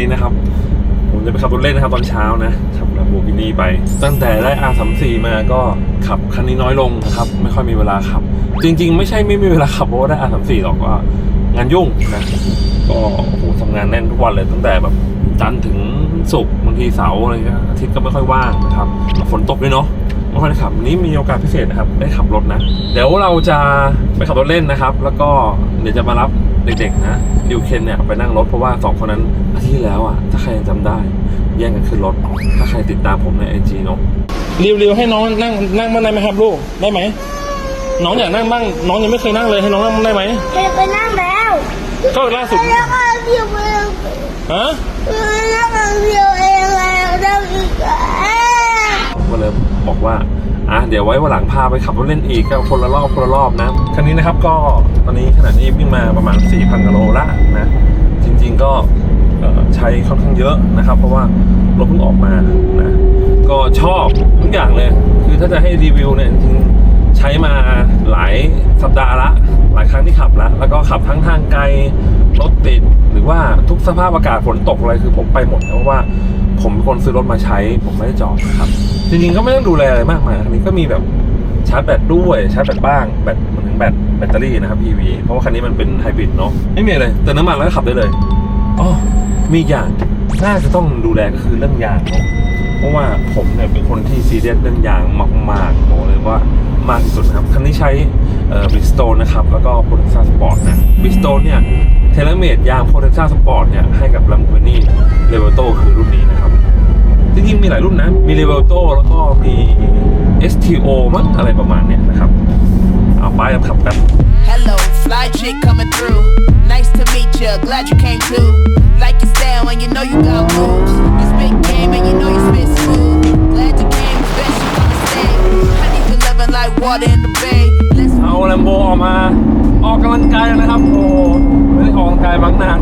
นี้นะครับ ผมจะไปขับรถเล่นนะครับตอนเช้านะขับล a โบกินี่ไป ตั้งแต่ได้ R34 มาก็ขับคันนี้น้อยลงนะครับ ไม่ค่อยมีเวลาขับ จริง ๆ ไม่ใช่ไม่มีเวลาขับเพราะว่าได้ R34 หรอกว่างานยุ่งนะก็โอ้โหทำงานแน่นทุกวันเลยตั้งแต่แบบจันทร์ถึงศุกร์บางทีเสาร์อะไรเงี้ยอาทิตย์ก็ไม่ค่อยว่างนะครับฝนตกด้วยเนาะไม่ค่อยได้ขับวันนี้มีโอกาสพิเศษนะครับ ได้ขับรถนะ เดี๋ยวเราจะไปขับรถเล่นนะครับ แล้วก็เดี๋ยวจะมารับเด็กๆนะดิวเคนเนี่ยไปนั่งรถเพราะว่าสองคนนั้น อาทิตย์ที่แล้วอะ ถ้าใครยังจำได้ แย่งกันขึ้นรถ ถ้าใครติดตามผมในไอจีเนาะริวๆให้น้องนั่งนั่งบ้างได้ไหมครับลูกได้ไหมน้องอยากนั่งบ้างน้องยังไม่เคยนั่งเลยให้น้องนั่งบ้างได้ไหมเคยไปนั่งแล้วก็ล่าสุดแล้วก็เดียวเองฮะแล้วก็เดียวเองแล้วนั่งอีกแล้วผมก็เลยบอกว่าอะเดี๋ยวไว้วันหลังพาไปขับรถเล่นอีกก็คนละรอบคนละรอบนะคันนี้นะครับก็ตอนนี้ขณะนี้วิ่งมาประมาณ4,000กิโลละนะ จริง ๆ ก็เอ่อ ใช้ค่อนข้างเยอะนะครับ เพราะว่ารถเพิ่งออกมานะก็ชอบทุกอย่างเลย คือถ้าจะให้รีวิวเนี่ยจริงใช้มาหลายสัปดาห์ละ หลายครั้งที่ขับล้วแล้วก็ขับทั้งทางไกลรถติดหรือว่าทุกสภาพอากาศฝนตกอะไรคือผมไปหมดเพราะว่าผมเป็นคนซื้อรถมาใช้ ผมไม่ได้จอดนะครับ จริงๆก็ไม่ต้องดูแลอะไรมากมายคันนี้ก็มีแบบชาร์จแบตด้วยชาร์จแบตบ้างแบตเหมันถึงแบตแบตเตอรี่นะครับ EV เพราะว่าคันนี้มันเป็นไฮบริดเนาะไม่มีอะไรเติมน้ำมันแล้วก็ขับได้เลยอ๋อ มีอย่างน่าจะต้องดูแลก็คือเรื่องยางเนาะเพราะว่าผมเนี่ยเป็นคนที่ซีเรียสเรื่องยางมากๆบอกเลยว่ามากที่สุดครับ คันนี้ใช้บริสโตนนะครับ แล้วก็โพเทนซ่าสปอร์ตนะบริสโตนเนี่ยเทเลเมดยางโพเทนซ่าสปอร์ตเนี่ยให้กับ Lamborghini r e v e l t o คือรุ่นนี้นะครับ จริงๆมีหลายรุ่นนะ มี r e v e l t o แล้วก็มี STO มั้งอะไรประมาณเนี้ยนะครับ เอาไปขับกัน fly chick coming through. Nice to meet ya, glad you came too. Like your style and you know you got moves. You spit game and you know you spit smooth. Glad you came, best you gonna stay. Honey, you living like water in the bay. Let's เอาแลมโบออกมา ออกกำลังกายนะครับ โอ้ไม่ได้ออกกำลังกายบางนาน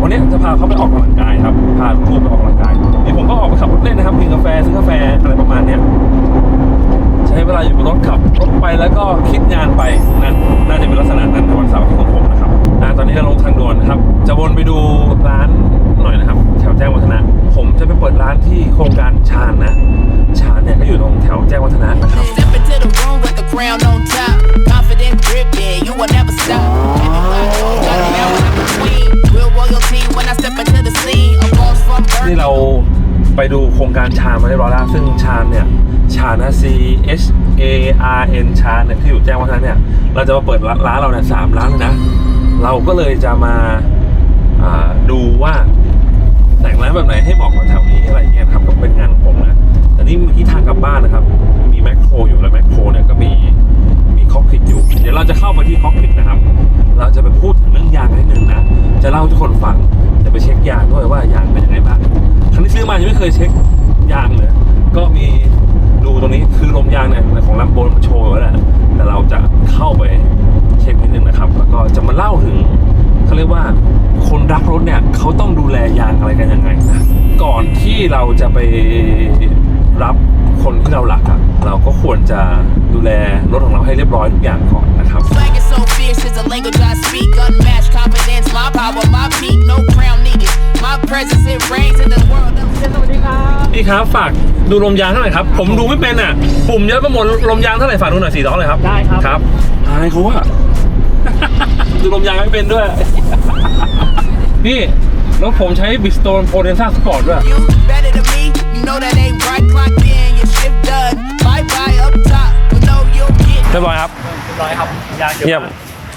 วันนี้จะพาเขาไปออกกำลังกายครับ พาลูกไปออกกำลังกายนี่ผมก็ออกไปขับรถเล่นนะครับกินกาแฟซื้อกาแฟอะไรประมาณเนี้ย ช้เวลาอยู่บนรถขับรถไปแล้วก็คิดงานไปนะน่าจะเป็นลักษณะนั้นในวันเสาร์อาที่ของผมนะครับอตอนนี้เราลงทางด่วนนะครับ จะวนไปดูร้านหน่อยนะครับ แถวแจ้งวัฒนะ ผมจะไปเปิดร้านที่โครงการชาญนะชาญเนี่ยก็อยู่ตรงแถวแจ้งวัฒนะนะครับ ไปดูโครงการชามาเรียบร้อยแล้ว ซึ่งชาญเนี่ยชานะ C H A R N ชาเนี่ยที่อยู่แจ้งวัฒนะเนี่ย เราจะมาเปิดร้านเราเนี่ยสามร้านเลยนะ เราก็เลยจะมาดูว่าแต่งร้านแบบไหนให้เหมาะกับแถวนี้อะไรเงี้ยครับก็เป็นงานของผมนะแต่นี่เมื่อกี้ทางกลับบ้านนะครับ มีแมคโครอยู่แล้วแมคโครเนี่ยก็มีมีคอกพิทอยู่ เดี๋ยวเราจะเข้าไปที่คอกพิทนะครับ เราจะไปพูดถึงเรื่องยางนิดนึงนะ จะเล่าทุกคนฟังจะไปเช็คยางด้วยว่ายางเป็นยังไงบ้าง นที่ซื้อมายังไม่เคยเช็คยางเลย ก็มีดูตรงนี้คือลมยางเนี่ยของลำโบนโชว์ไว้แหละแต่เราจะเข้าไปเช็คนิดนึงนะครับ แล้วก็จะมาเล่าถึงเขาเรียกว่าคนรักรถเนี่ยเขาต้องดูแลยางอะไรกันยังไงนะก่อนที่เราจะไปรับคนที่เรารักอะ เราก็ควรจะดูแลรถของเราให้เรียบร้อยทุกอย่างก่อนนะครับ Swag is so fierce, is a language I speak. Unmatched confidence, my power, my peak. No crown needed. My presence, it reigns in the world. นี่ครับฝากดูลมยางเท่าไหร่ครับ ผมดูไม่เป็นอะ ปุ่มเยอะไปหมดลมยางเท่าไหร่ฝากดูหน่อยสี่ร้อยเลยครับได้ครับครับอายเขาอะดูลมยางไม่เป็นด้วย นี่แล้วผมใช้บิสโตนโพเดนซ่าสปอร์ตด้วย You better than me, you know that ain't right. Clock in, your shift done. Bye bye up top, but no, you'll get เรียบร้อยครับ เรียบร้อยครับยางเยอะเยี่ยมมาก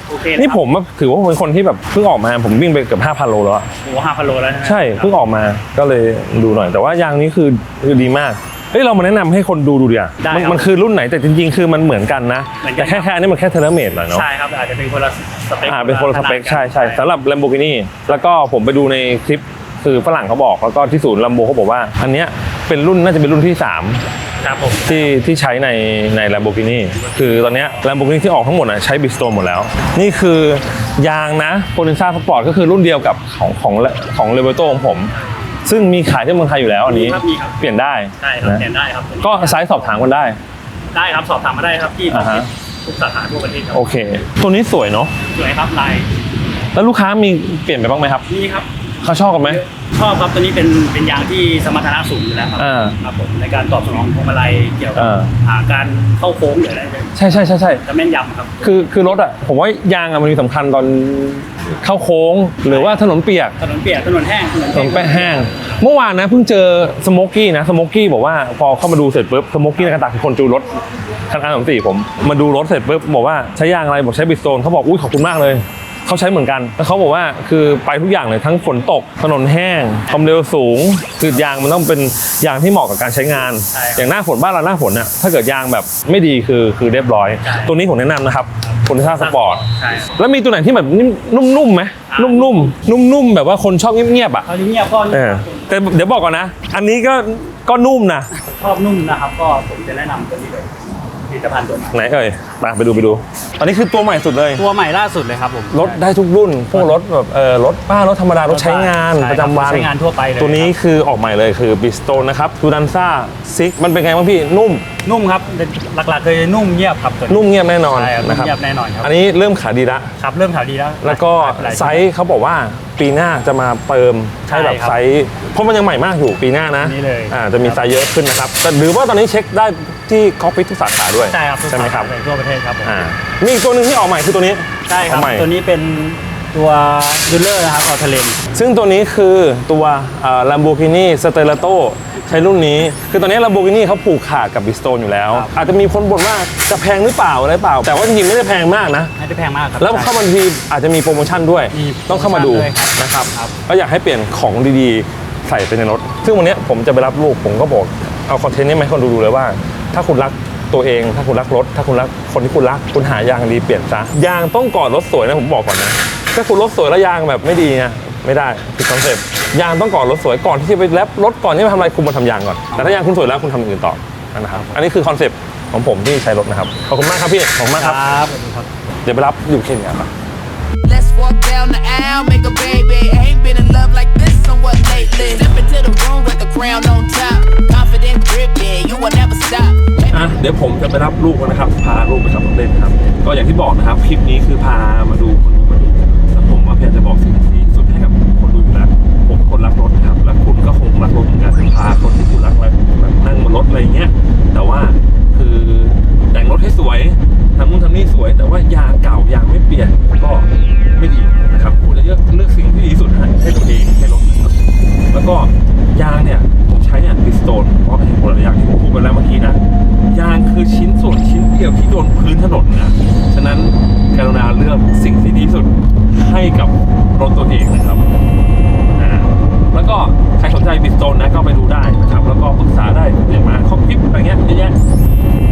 โอเคนี่ผมอะถือว่าเป็นคนที่แบบเพิ่งออกมา ผมวิ่งไปเกือบ5,000โลแล้วอะโอ้ห้าพันโลแล้วนะใช่เพิ่งออกมาก็เลยดูหน่อย แต่ว่ายางนี้คือคือดีมากเฮ้ยเรามาแนะนำให้คนดูดูดิอะได้มันครับมันคือรุ่นไหนแต่จริง ๆ คือมันเหมือนกันนะ เหมือนกัน แต่แค่แค่อันนี้มันแค่เทเลเมดหน่อยเนาะ ใช่ครับอาจจะเป็นคนละสเปคอ่าเป็นคนละสเปคขนาดใช่ใช่สำหรับ Lamborghini แล้วก็ผมไปดูในคลิป คือฝรั่งเขาบอกแล้วก็ที่ศูนย์ลัมโบเขาบอกว่า อันเนี้ยเป็นรุ่นน่าจะเป็นรุ่นที่ 3 ครับผม ที่ที่ใช้ในใน Lamborghini คือตอนเนี้ย Lamborghini ที่ออกทั้งหมดนะใช้ Bridgestone หมดแล้ว นี่คือยางนะ Potenza Sport ก็คือรุ่นเดียวกับของของของ r e v e r t o ของผม ซึ่งมีขายที่เมืองไทยอยู่แล้วอันนี้ครับมีครับ เปลี่ยนได้ใช่ครับนะเปลี่ยนได้ครับก็ไซส์สอบถามกันได้ ได้ครับสอบถามมาได้ครับที่อ่าฮะ ทุกสาขาทั่วประเทศครับโอเค ตัวนี้สวยเนาะสวยครับลายแล้วลูกค้ามีเปลี่ยนไปบ้างไหมครับ นี่ครับ เขาชอบกันไหม ชอบครับตัวนี้เป็นเป็นยางที่สมรรถนะสูงอยู่แล้วครับอ่าครับผมในการตอบสนองพวงมาลัยเกี่ยวกับอ่า อ่าการเข้าโค้งหรืออะไรเนี่ยใช่ใช่ใช่ใช่จะแม่นยำครับ คือคือรถอะผมว่ายางอะมันมีสำคัญตอนเข้าโค้ง หรือว่าถนนเปียก ถนนเปียกถนนแห้งถนนถนนแป้งแห้งเมื่อวานนะเพิ่งเจอสโมกกี้นะสโมกกี้บอกว่าพอเข้ามาดูเสร็จปุ๊บสโมกกี้ในกระตาคือคนจูรถคันอาร์สามสี่ผมมาดูรถเสร็จปุ๊บบอกว่าใช้ยางอะไรบอกใช้บิสโตนเขาบอกอุ้ยขอบคุณมากเลย เขาใช้เหมือนกัน แล้วเขาบอกว่าคือไปทุกอย่างเลยทั้งฝนตกถนนแห้งความเร็วสูง คือยางมันต้องเป็นยางที่เหมาะกับการใช้งาน อย่างหน้าฝนบ้านเราหน้าฝนน่ะถ้าเกิดยางแบบไม่ดีคือคือเรียบร้อย ตัวนี้ผมแนะนำนะครับคุณท่าสปอร์ตใช่แล้วมีตัวไหนที่แบบนุ่มๆไหมนุ่มๆนุ่มๆแบบว่าคนชอบเงียบๆอะตอนนี้เงียบก็เออแต่เดี๋ยวบอกก่อนนะ อันนี้ก็ก็นุ่มนะ ชอบนุ่มนะครับ ก็ผมจะแนะนำตัวนี้เลย ผลิตภัณฑ์ตัวนี้ไหนเอ่ยมาไปดูไปดู อันนี้คือตัวใหม่สุดเลย ตัวใหม่ล่าสุดเลยครับผมรถได้ทุกรุ่น พวกรถแบบเออรถป้ารถธรรมดารถใช้งานใช่ประจำวันใช้งานทั่วไปเลยตัวนี้คือออกใหม่เลยคือบิสโตนนะครับทูดันซ่าซิกมันเป็นไงบ้างพี่นุ่ม นุ่มครับหลักๆเลยนุ่มเงียบครับตัวนี้นุ่มเงียบแน่นอนใช่ครับนุ่นะมครับเงียบแน่นอนครับอันนี้เริ่มขายดีละครับเริ่มขายดีแล้ว แล้วก็หลายๆไซส์เขาบอกว่าปีหน้าจะมาเติมให้แบบใช่ครับไซส์เพราะมันยังใหม่มากอยู่ปีหน้านะนี่เลยอ่าจะมีไซส์เยอะขึ้นนะครับแต่หรือว่าตอนนี้เช็คได้ที่คอฟฟิทุกสาขาด้วยใช่ครับทุกใช่ไหมครับสาขาเลยทั่วประเทศครับผมอ่ามีอีกตัวหนึ่งที่ออกใหม่คือตัวนี้ใช่ครับออกใหม่ ตัวนี้เป็นตัวดูลเลอร์นะครับออเทเลน ซึ่งตัวนี้คือตัวเอ่อ Lamborghini Stelato ใช้รุ่นนี้ คือตอนนี้ Lamborghini เขาผูกขาดกับ Bridgestone อยู่แล้วครับอาจจะมีคนบ่นว่าจะแพงหรือเปล่าอะไรเปล่า แต่ว่าจริงๆไม่ได้แพงมากนะ ไม่ได้แพงมากครับแล้วเข้ามาทีอาจจะมีโปรโมชั่นด้วย มีต้องเข้ามาดูโปรโมชั่นด้วยครับนะครับครับ ก็อยากให้เปลี่ยนของดีๆ ใส่ไปในรถ ซึ่งวันนี้ผมจะไปรับลูกผมก็บอก เอาคอนเทนต์นี้มาให้คนดูเลยว่า ถ้าคุณรักตัวเอง ถ้าคุณรักรถ ถ้าคุณรักคนที่คุณรัก คุณหายางดีเปลี่ยนซะ ยางต้องก่อนรถสวยนะผมบอกก่อนนะ ถ้าคุณรถสวยแล้วยางแบบไม่ดีนะไม่ได้ผิดคอนเซ็ปต์ ยางต้องก่อนรถสวยก่อนที่จะไปแลบรถก่อนที่จะไปทำอะไรคุณมาทำยางก่อนแต่ถ้ายางคุณสวยแล้วคุณทำอย่างอื่นต่อนะครับอันนี้คือคอนเซ็ปต์ของผมที่ใช้รถนะครับขอบคุณมากครับพี่ขอบคุณมากคครัรับบครับ เดี๋ยวไปรับอยู่เคนเนี่ยครับ Let's walk down the aisle, make a baby. Ain't been in love like this somewhat lately. Step into the room with the crown on top. Confident gripping, you will never stop. อะเดี๋ยวผมจะไปรับลูกนะครับ พาลูกไปขับรถเล่นครับ ก็อย่างที่บอกนะครับ คลิปนี้คือพามาดูคนดูมาดูแล้วผมว่าพยายามจะบอกสิ่งที่ดีที่สุดให้กับ รักรถครับ แล้วคุณก็คงรักรถเหมือนกันพาคนที่คุณรักแบบนั่งบนรถอะไรเงี้ย แต่ว่าคือแต่งรถให้สวยทำนู่นทำนี่สวย แต่ว่ายางเก่ายางไม่เปลี่ยนก็ไม่ดีนะครับคุณจะเลือกเลือกสิ่งที่ดีสุดให้ตัวเองให้รถนะครับแล้วก็ยางเนี่ยผมใช้เนี่ยบิสโตนเพราะเป็นผลยางที่ผมพูดไปแล้วเมื่อกี้นะยางคือชิ้นส่วนชิ้นเดียวที่โดนพื้นถนนนะฉะนั้นกรุณาเลือกสิ่งที่ดีสุดให้กับรถตัวเองนะครับ แล้วก็ใครสนใจบิสโตนนะก็ไปดูได้นะครับ แล้วก็ปรึกษาได้อย่างมาข้อคิดอะไรเงี้ยเยอะแยะ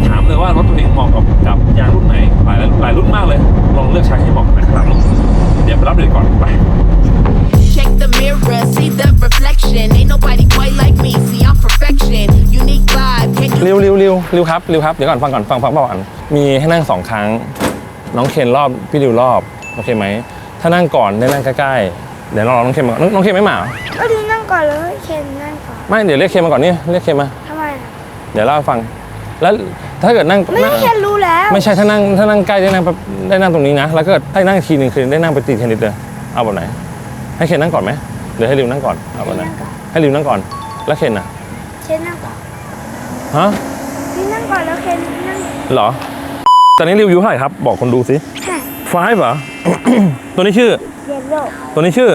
ถามเลยว่ารถตัวเองเหมาะกับกับยางรุ่นไหนหลายหลายรุ่นมากเลย ลองเลือกใช้ให้เหมาะนะครับเดี๋ยวไปรับเด็กก่อนไป Check the mirror, see the reflection. Ain't nobody quite like me, see I'm perfection. Unique vibe, can you เร็วเร็วเร็วเร็วครับเร็วครับ เดี๋ยวก่อนฟังก่อนฟังฟังก่อน มีให้นั่งสองครั้ง น้องเคนรอบ พี่ริวรอบ โอเคไหม ถ้านั่งก่อนได้นั่งใกล้ๆ เดี๋ยวรอน้องเคนมาก่อนน้องน้องเคนไม่มาเหรอก็ดูนั่งก่อนเลยเคนนั่งก่อนไม่เดี๋ยวเรียกเคนมาก่อนนี่เรียกเคนมา ทำไมอะเดี๋ยวเล่าให้ฟัง แล้วถ้าเกิดนั่งไม่ให้เคนรู้แล้วไม่ใช่ถ้านั่งถ้านั่งใกล้ได้นั่งแบบได้นั่งตรงนี้นะ แล้วก็ถ้านั่งอีกทีหนึ่งคือได้นั่งไปตีเทนนิสเลยเอาแบบไหน ให้เคนนั่งก่อนไหมหรือให้ริวนั่งก่อนเอาแบบไหนให้ริวนั่งก่อน แล้วเคนน่ะเคนนั่งก่อนฮะพี่นั่งก่อนแล้วเคนนั่งเหรอ ตอนนี้ริวอายุเท่าไหร่ครับ บอกคนดูสิค่ะ five เหรอ ตัวนี้ชื่อเยลโล่ ตัวนี้ชื่อ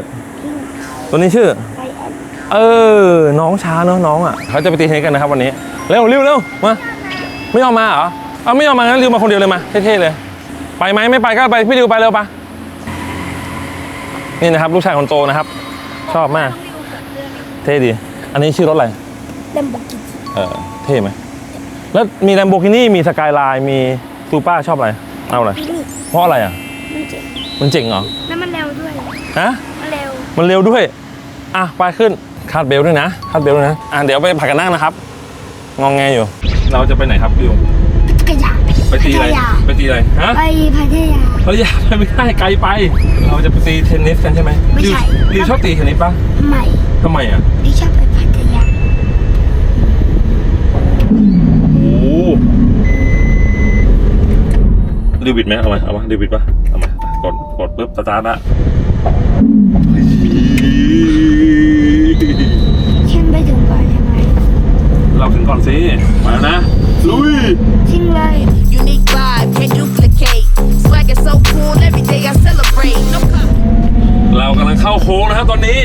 ตัวนี้ชื่อไอแอนเออ น้องช้าเนอะน้องอะเขาจะไปตีเทนนิสกันนะครับวันนี้ เร็วเร็วเร็วมา ไม่ยอมมาเหรอ เอาไม่ยอมมางั้นริวมาคนเดียวเลยมา เท่ๆเลย ไปไหมไม่ไปก็ไปพี่ริวไปเร็วปะนี่นะครับ ลูกชายคนโตนะครับ ชอบมาก เท่ดี อันนี้ชื่อรถอะไรเลมโบกินเออเท่ไหม แล้วมี Lamborghini มีสกายไลน์มีซูเปอร์ชอบอะไร เอาอะไรพี่นี่เพราะอะไรอะ มันเจ๋ง มันเจ๋งเหรอ แล้วมันเร็วด้วย ฮะ มันเร็ว มันเร็วด้วย อะ ไปขึ้น คาดเบลต์ด้วยนะ คาดเบลต์ด้วยนะ อะ เดี๋ยวไปผักกันนั่งนะครับ งองแงอยู่ เราจะไปไหนครับบิวกระยาไปตีอะไรพัทยาไปตีอะไร ฮะ ไปพัทยาพัทยาไปไม่ได้ไกลไป เราจะไปตีเทนนิสกันใช่ไหมไม่ใช่ริวริวชอบตีเทนนิสปะใหม่ทำไมอะพี่ชอบไปพัทยา โอ้ดิวิดไหมเอามาเอามาดิวิดปะเอามา กดกดปุ๊บสตาร์ทละเฮ้ยเข้มไปถึงก่อนยังไงเราถึงก่อนสิมาแล้วนะ ลุย ชิงเลย Unique vibe, can't duplicate. Swag is so cool, every day I celebrate. No cop. เรากำลังเข้าโค้งนะครับตอนนี้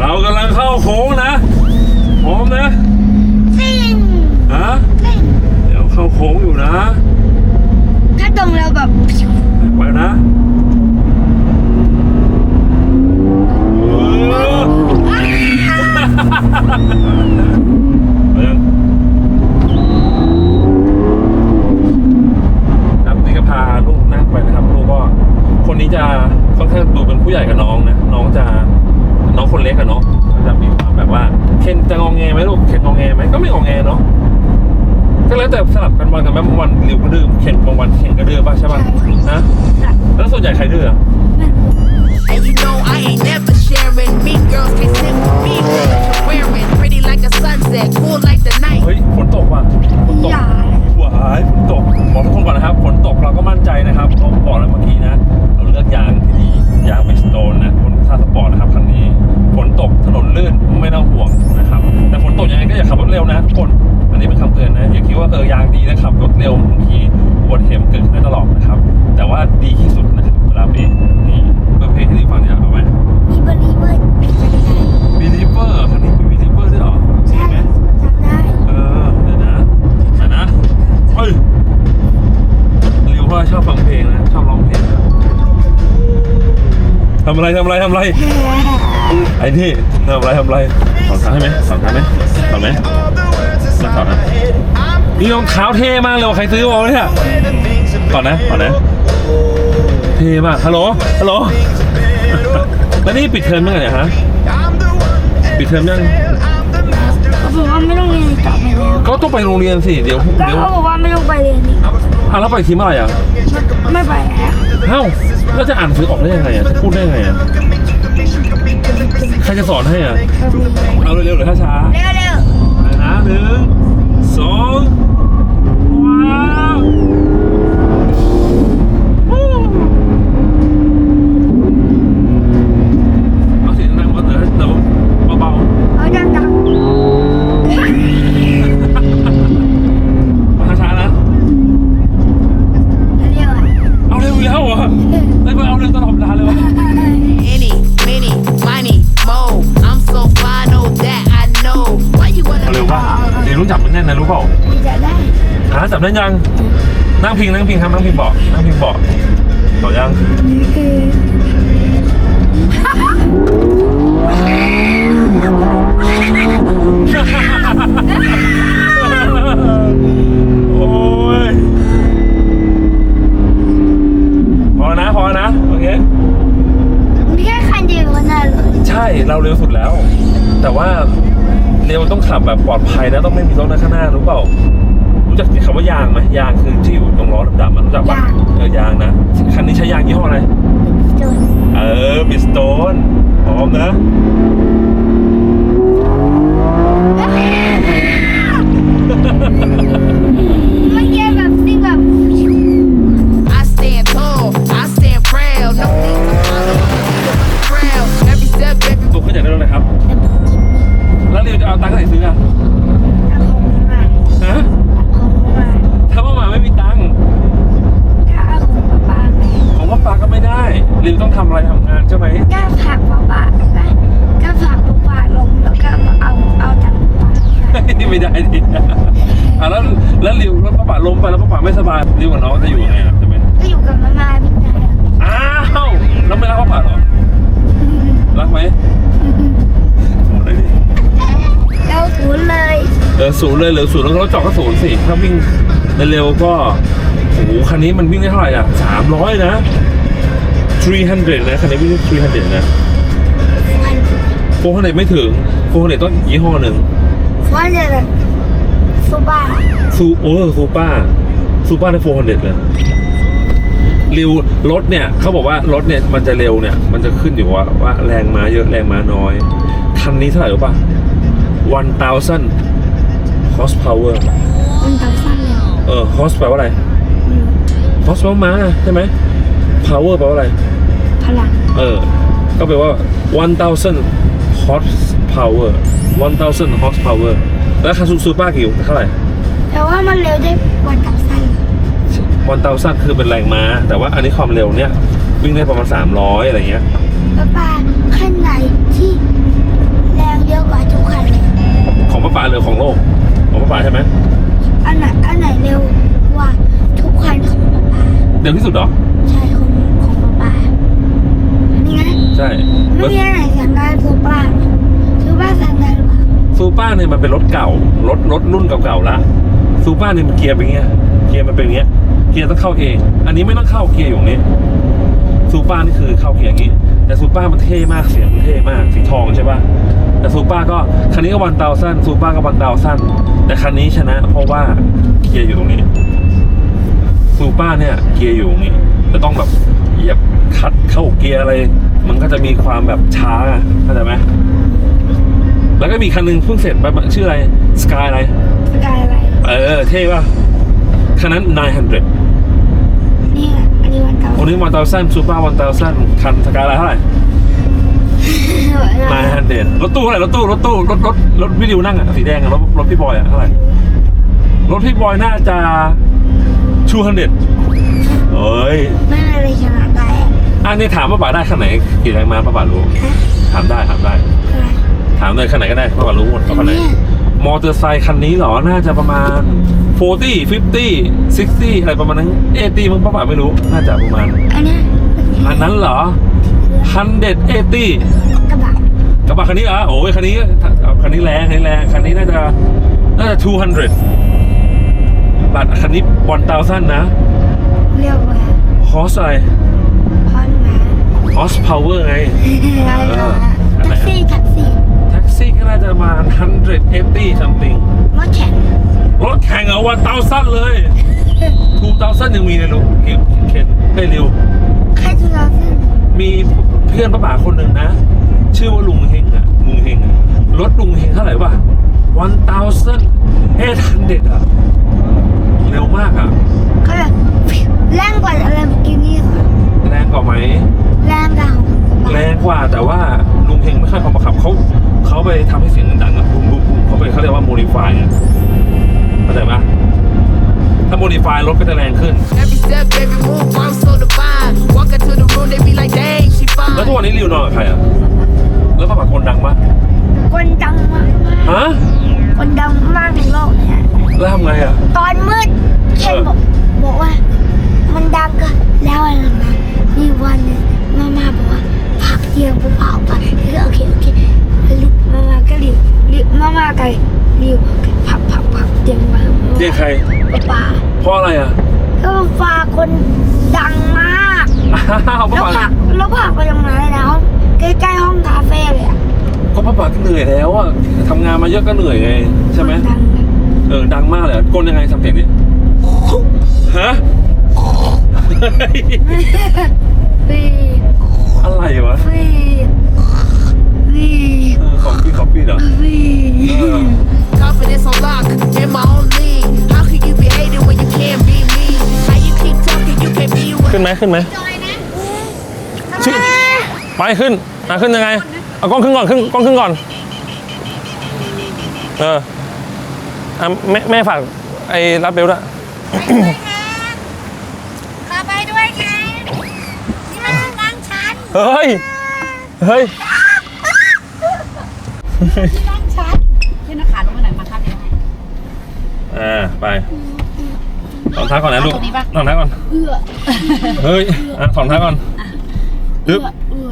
เรากำลังเข้าโค้งนะพร้อมนะซิงฮะเดี๋ยวเข้าโค้งอยู่นะ ถ้าตรงเราแบบ ไว่าเออยางดีนะครับรถเร็วบางทีอุบัติเหตุมันเกิดขึ้นได้ตลอดนะครับ แต่ว่าดีที่สุดนะครับเวลาเบรกนี่เบอร์เพลงให้ดีฟังเนี่ยเอาไหมมีบริเวณปิดไม่ได้บีลิเวอร์คันนี้มีบีลิเวอร์ด้วยเหรอใช่ไหมจำได้เออเดี๋ยวนะเดี๋ยวนะเฮ้ยริวว่าชอบฟังเพลงนะชอบร้องเพลงนะทำอะไรทำอะไรทำอะไรไอ้นี่ทำอะไรทำอะไรสอนขาให้ไหมสอนขาไหมสอนไหม ไม่สอนนะนี่รองเท้าเท่มากเลยว่ะใครซื้อมาเนี่ยก่อนนะก่อนนะเท่มากฮัลโหลฮัลโหลแล้วนี่ปิดเทอมเมื่อไหร่เนี่ยฮะปิดเทอมยังเขาบอกว่าไม่ต้องเรียนอีกต่อไปแล้วก็ต้องไปโรงเรียนสิเดี๋ยวก็เดี๋ยวเขาบอกว่าไม่ต้องไปเรียนอีกอะแล้วไปทีเมื่อไหร่อะไม่ไปแล้วเอ้าแล้วจะอ่านซื้อออกได้ยังไงอะจะพูดได้ยังไงอะใครจะสอนให้อะเอาเร็วๆหรือช้าเร็วเร็วๆ ไป รู้จับมันแน่นนะรู้เปล่าจะได้หาจับได้ยัง นั่งพิงนั่งพิงครับนั่งพิงเบาะนั่งพิงเบาะต่อยังโอ้ยพอนะพอนะโอเคมีแค่คันเดียวน่ะเลยใช่เราเร็วสุดแล้ว แต่ว่า เร็วต้องขับแบบปลอดภัยนะต้องไม่มีรถนะข้างหน้ารู้เปล่า รู้จักคำว่ายางไหมยางคือที่อยู่ตรงล้อดำๆมันรู้จักปะเออยางนะคันนี้ใช้ยางยี่ห้ออะไร จนเออบิสโตนพร้อมนะ ศูนย์เลยเหลือศูนย์แล้วก็จอดก็ศูนย์สิถ้าวิ่งเร็วๆก็โอ้โหคันนี้มันวิ่งได้เท่าไหร่อะสามร้อยนะ300นะคันนี้วิ่งได้300นะ400ไม่ถึง400ต้องยี่ห้อหนึ่งว่าจะแบบซูบ้าซูโอ้ซูป้าซูป้าได้400เลยเร็วรถเนี่ยเขาบอกว่ารถเนี่ยมันจะเร็วเนี่ย มันจะขึ้นอยู่ว่าว่าแรงม้าเยอะแรงม้าน้อย คันนี้เท่าไหร่รู้ป่ะ 1,000 horsepower มันทำสั้นเลยเออ horse แปลว่าอะไร horse แปลว่าม้าใช่ไหม power แปลว่าอะไร พลังเออ ก็แปลว่า1,000 horsepower 1,000 horsepower แล้วคาซูซูป้ากี่เท่าไหร่ แต่ว่ามันเร็วได้กว่าตับสั้นวันเตาสั้นคือเป็นแรงม้า แต่ว่าอันนี้ความเร็วเนี่ยวิ่งได้ประมาณ 300 อะไรเงี้ยป้าป้าคันไหนที่แรงเยอะกว่าทุกคันเลยของป้าป่าเรือของโลก ของป้าป่าใช่ไหมอันไหนอันไหนเร็วกว่าทุกคันของป้าป้าเร็วที่สุดเหรอ ใช่ของของป้าป้าอันนี้ไงใช่ไม่มีอันไหนสั่งได้ซูเปอร์ซูเปอร์สั่งได้หรือเปล่าซูป้าเนี่ยมันเป็นรถเก่า รถรถรุ่นเก่าๆละซูป้าเนี่ยมันเกียร์เป็นเงี้ยเกียร์มันเป็นเงี้ยเกียร์ต้องเข้าเอง อันนี้ไม่ต้องเข้าเกียร์อยู่นี้ซูป้านี่คือเข้าเกียร์อย่างนี้ แต่ซูป้ามันเท่มากเสียงมันเท่มากสีทองใช่ป่ะ แต่ซูป้าก็คันนี้ก็วันเตาสั้นซูป้าก็วันเตาสั้น แต่คันนี้ชนะ เพราะว่าเกียร์อยู่ตรงนี้ซูป้าเนี่ยเกียร์อยู่ตรงนี้จะต้องแบบเหยียบคลัดเข้าเกียร์อะไร มันก็จะมีความแบบช้าอะเข้าใจไหมแล้วก็มีคันหนึงเพิ่งเสร็จไปชื่ออะไรสกายอะไรสกายอะไรเออเท่ป่ะคันนั้น 900นี่ไงอันนี้วันเก่าวันนี้วันเตาสั้นซูเปอร์วันเตาสั้นคันสกายอะไรเท่าไหร่ 900รถตู้เท่าไหร่รถตู้รถตู้รถรถรถวิดีโอนั่งอะสีแดงอะรถรถพี่บอยอะเท่าไหร่รถพี่บอยน่าจะ200เอ้ยไม่อะไรชนะได้อะอันนี้ถามว่าป่าได้คันไหนกี่แรงม้าป้าป่ารู้ฮะถามได้ถามได้อะไรถามเลยคันไหนก็ได้ป้าป่ารู้หมดว่าคันไหนเนี่ยมอเตอร์ไซคันนี้เหรอ น่าจะประมาณ 40 50 60 อะไรประมาณนั้น 80มั้งป้าป่าไม่รู้ น่าจะประมาณ อันเนี้ยอันนั้นเหรอ 180กระบะกระบะคันนี้เหรอะโอ้ยคันนี้เอาคันนี้แรงคันนี้แรงคันนี้น่าจะน่าจะ200บัตรคันนี้1,000นะเรียกว่า horse อะไรพอนมา horse power ไงอะไรนะแท็กซี่แท็กซี่แท็กซี่ก็น่าจะประมาณ180 something รถแข่งรถแข่งเอาวันเตาสั้นเลยทูเตาสั้นยังมีเลยลูกเคนเคนเฮ้ยริวใครจะรับซึ่งมี เพื่อนป้าป๋าคนหนึ่งนะ ชื่อว่าลุงเฮงอะลุงเฮงอะรถลุงเฮงเท่าไหร่วะวันเตาสั้นเอ็ดฮันเด็ดอะเร็วมากอะเขาแบบแรงกว่าอะไรเมื่อกี้นี่ค่ะแรงกว่าไหมแรงกว่าของกระบะแรงกว่าแต่ว่าลุงเฮงไม่ค่อยพอมาขับเขาเขาไปทำให้เสียงดังอะบุ้มบุ้มบุ้มเขาไปเขาเรียกว่าโมดิฟายอะเข้าใจไหมถ้าโมดิฟายรถก็จะแรงขึ้น Every step, every move, I'm so divine. Walk into the room, they be like, dang, she แล้ว fine. ทุกวันนี้ริวนอนกับใครอะแล้วป้าป๋าคนดังปะคนดังมากฮะ คนดังมากในโลกเนี่ยแล้วทำไงอะตอนมืดเคนบอกบอกว่า มันดังก็แล้วอะไรนะมีวันหนึงมาม่าบอกว่าพักเตียงกูเผาไปก็โอเคโอเครีบมาม่าก็รีบรีบมาม่าก็รีบพักพักพักเตียงมาเรียกใครป้าป้าเพราะอะไรอะก็ฟ้าคนดังมาก อ้าวป้าแล้วป๋าผักแล้วผักไปตรงไหนนะห้องใกล้ๆห้องคาเฟ่เลยอะก็ป้าป๋าก็เหนื่อยแล้วอะทำงานมาเยอะก็เหนื่อยไงใช่ไหมคนดังเออดังมากเลยอะกลยังไงทำเสียงดิฮะฟีอะไรวะฟีฟีเออของพี่คอฟฟี่เหรอฟีเออ Confidence on lock, in my own league. How can you be hating when you can't be me? How you keep talking, you can't be what ขึ้นไหมขึ้นไหม ชื่อไปขึ้นอะขึ้นยังไงเอากล้องขึ้นก่อนขึ้นกล้องขึ้นก่อน เอออะแม่แม่ฝากไอ้รับเบลด้วยขอไปด้วยไงนี่มันดังฉันเฮ้ย เฮ้ยดังฉันยื่นหน้าขาลงมาหน่อยมาครับเดี๋ยวให้อ่าไปถอนเท้าก่อนนะลูกตรงนี้ปะถอนเท้าก่อนเอื้อเฮ้ยอะถอนเท้าก่อน อึ๊บ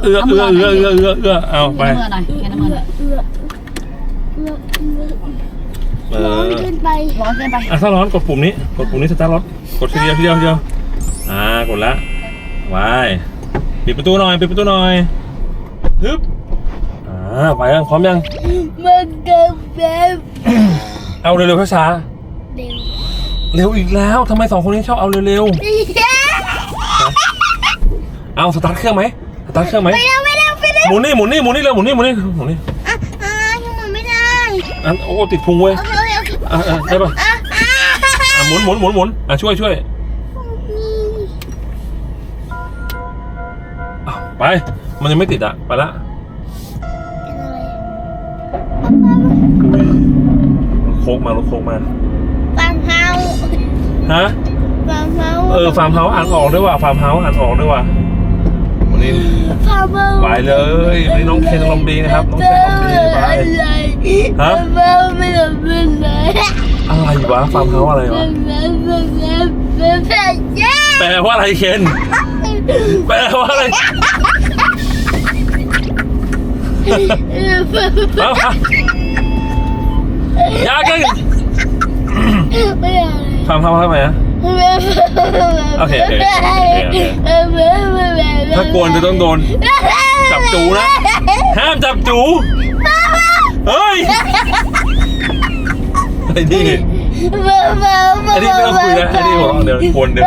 เอื้อเอื้อเอื้อเอื้อเอื้อเอื้อเอาไปแค่น้ำมือหน่อยแค่น้ำมือหน่อยเอื้อเอื้อเอื้อเอร้อนอขึ้นไปร้อนเกินไปอะถ้าร้อนกดปุ่มนี้กดปุ่มนี้สตาร์ทรถกดทีเดียวทีเดียวทีเดียวอ่ากดละวายปิดประตูหน่อยปิดประตูหน่อยฮึบอ่าไปยังพร้อมยังมันเดิมแบบเอาเร็วๆช้าเร็วๆเร็วอีกแล้วทำไมสองคนนี้ชอบเอาเร็วเย้ๆเอาสตาร์ทเครื่องไหมส ตาร์ทเครื่องไหมไม่เร็วไม่เร็วไม่เร็วหมุนนี่หมุนนี่หมุนนี่เร็วหมุนนี่หมุนนี่หมุนนี่อะอะยังหมุนไม่ได้อันโอ้ติดพุงเว้ยโอเคโอเคโอเคอะอะได้ปะอะอะอะหมุนหมุนหมุนหมุนอะช่วยช่วยอ้าวไปมันยังไม่ติดอะไปละเป็นอะไรอุ้ยรถโค้กมารถโค้กมาฟาร์มเฮาส์ฮะฟาร์มเฮาส์เออฟาร์มเฮาส์อ่านออกด้วยว่ะฟาร์มเฮาส์อ่านออกด้วยว่ะ วันนี้ฟาร์มเฮาส์ไปเลยวันนี้น้องเคนอารมณ์ดีนะครับ น้องเคนอารมณ์ดีไปอะไรฮะฟาร์มเฮาส์ไม่ทำเป็นไรอะไรวะฟาร์มเฮาส์อะไรวะแปลว่าอะไรเคนแปลว่าอะไรเอาเอาอยากันไม่เอาฟาร์มเฮาส์ทำไมอะ โอเคโอเคโอเค ถ้ากวนจะต้องโดน จับจูนะ ห้ามจับจู เฮ้ยไอ้นี่อันนี้ไม่ต้องคุยนะอันนี้หัวเราะเดี๋ยววนเดี๋ยว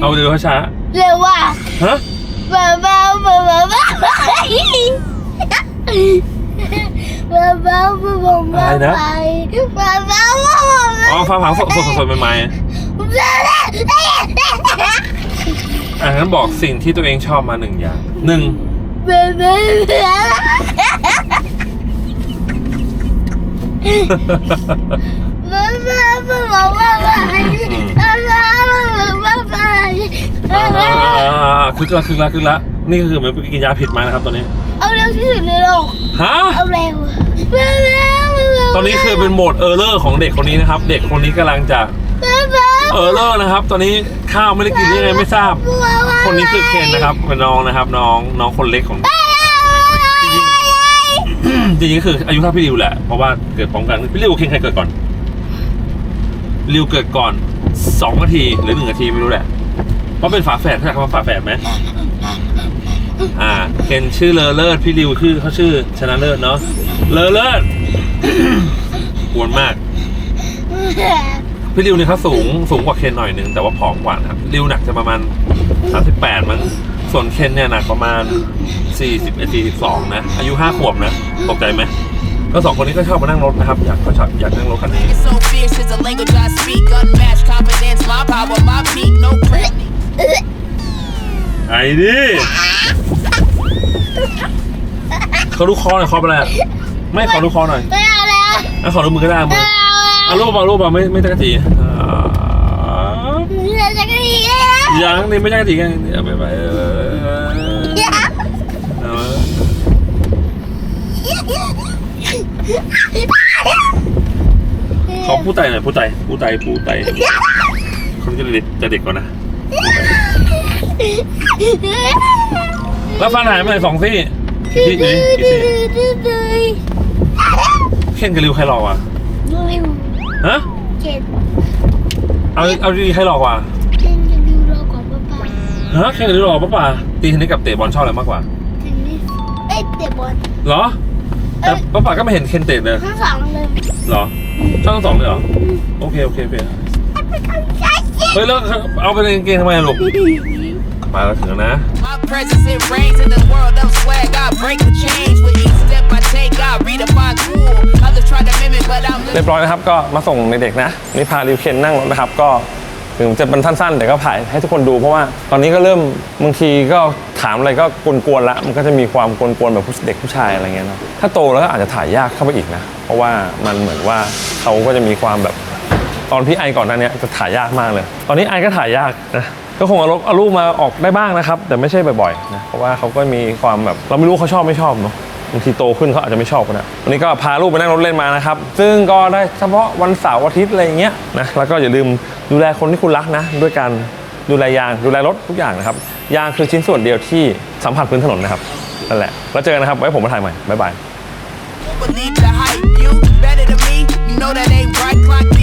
เอาเดี๋ยวช้าเร็วว่ะๆฮะบ้าบ้า มาบ้ามาอกมาไปมาบ้ามาบอกมาอ๋อฟังฟังสดสดสดใหม่ๆอันนั้นบอกสิ่งที่ตัวเองชอบมาหนึ่งอย่างหนึ่งคือละคือละคือละนี่คือเหมือนกินยาผิดมานะครับตัวนี้ เอาเร็วที่สุดในโลกฮะ เอาเร็วบ้าบ้าบ้าตอนนี้คือเป็นโหมดเออร์เลอร์ของเด็กคนนี้นะครับ เด็กคนนี้กำลังจะบ้าบ้าเออร์เลอร์นะครับ ตอนนี้ข้าวไม่ได้กินยังไงไม่ทราบคนนี้คือเคนนะครับเป็นน้องนะครับ น้องน้องคนเล็กของ จริงๆก็คืออายุเท่าพี่ริวแหละเพราะว่าเกิดพร้อมกันพี่ริวกับเคนใครเกิดก่อนริวเกิดก่อนสองนาทีหรือหนึ่งนาทีไม่รู้แหละเพราะเป็นฝาแฝดเขาใช้คำว่าฝาแฝดไหม อ่าเคนชื่อเลอเลิศพี่ริวชื่อเขาชื่อชนะเลิศเนาะเลอเลิศกวนมาก พี่ริวเนี่ยเขาสูงสูงกว่าเคนหน่อยหนึงแต่ว่าผอมกว่านะครับริวหนักจะประมาณ38มั้งส่วนเคนเนี่ยหนักประมาณ40 42นะอายุ5ขวบนะตกใจไหมก็สองคนนี้ก็ชอบมานั่งรถนะครับอยากเขาชอบอยากนั่งรถคันนี้ It's so fierce, it's a language I speak. Unmatched confidence, my power, my peak. No crack. ไอ้ดิเขาดูคอหน่อยคอเป็นอะไรอะไม่ขอดูคอหน่อยไม่เอาแล้วอะขอดูมือก็ได้มือไม่เอาแล้วเอารูปเอารูปเอาไม่ไม่จักรจีอ่าเราจะกระดิ่งเลยนะยังนี่ไม่จักรจีกันเดี๋ยวไปไปเออเอาขอผู้ไต่หน่อยผู้ไต่ผู้ไต่ผู้ไต่คนจะเด็กจะเด็กกว่านะ แล้วฟันหายไปไหนสองซี่กี่ซี่นี่กี่ซี่เข่นกับริวใครหลอกอะฮะเจ็ดเอาเอาดีๆใครหลอกว่ะเจ็ดจะดูเราก่อนป้าป้าฮะเข่นกับริวหลอกปะป่ะตีเทนนิสกับเตะบอลชอบอะไรมากกว่าเทนนิสเอ้ยเตะบอลเหรอแต่ป้าป่าก็ไม่เห็นเคนเตะเลยทั้งสองเลยเหรอชอบทั้งสองเลยเหรอโอเคโอเคโอเคเฮ้ยแล้วเอาไปในกางเกงทำไมอะลูก มาแล้วถึงแล้วนะ My presence, it reigns in the world of swag. I break the chains with each step I take. I redefine cool. Others try to mimic, but I'm เรียบร้อยนะครับก็มาส่งเด็กๆนะนี่พาริวเคนนั่งรถนะครับก็ถึงจะเป็นสั้นๆ แต่ก็ถ่ายให้ทุกคนดูเพราะว่าตอนนี้ก็เริ่มบางทีก็ถามอะไรก็กวนๆละมันก็จะมีความกวนๆแบบผู้เด็กผู้ชายอะไรเงี้ยเนาะถ้าโตแล้วก็อาจจะถ่ายยากเข้าไปอีกนะ เพราะว่ามันเหมือนว่าเขาก็จะมีความแบบตอนพี่ไอก่อนหน้าเนี้ยจะถ่ายยากมากเลย ตอนนี้ไอก็ถ่ายยากนะ ก็คงเอารูปเอารูปมาออกได้บ้างนะครับ แต่ไม่ใช่บ่อยๆนะเพราะว่าเขาก็มีความแบบเราไม่รู้เขาชอบไม่ชอบเนาะบางทีโตขึ้นเขาอาจจะไม่ชอบก็ได้วันนี้ก็พาลูกไปนั่งรถเล่นมานะครับ ซึ่งก็ได้เฉพาะวันเสาร์อาทิตย์อะไรอย่างเงี้ยนะแล้วก็อย่าลืมดูแลคนที่คุณรักนะ ด้วยการดูแลยางดูแลรถทุกอย่างนะครับยางคือชิ้นส่วนเดียวที่สัมผัสพื้นถนนนะครับนั่นแหละแล้วเจอกันนะครับไว้ผมมาถ่ายใหม่บ๊ายบาย believe the hype. You better than me, you know that ain't right. Clock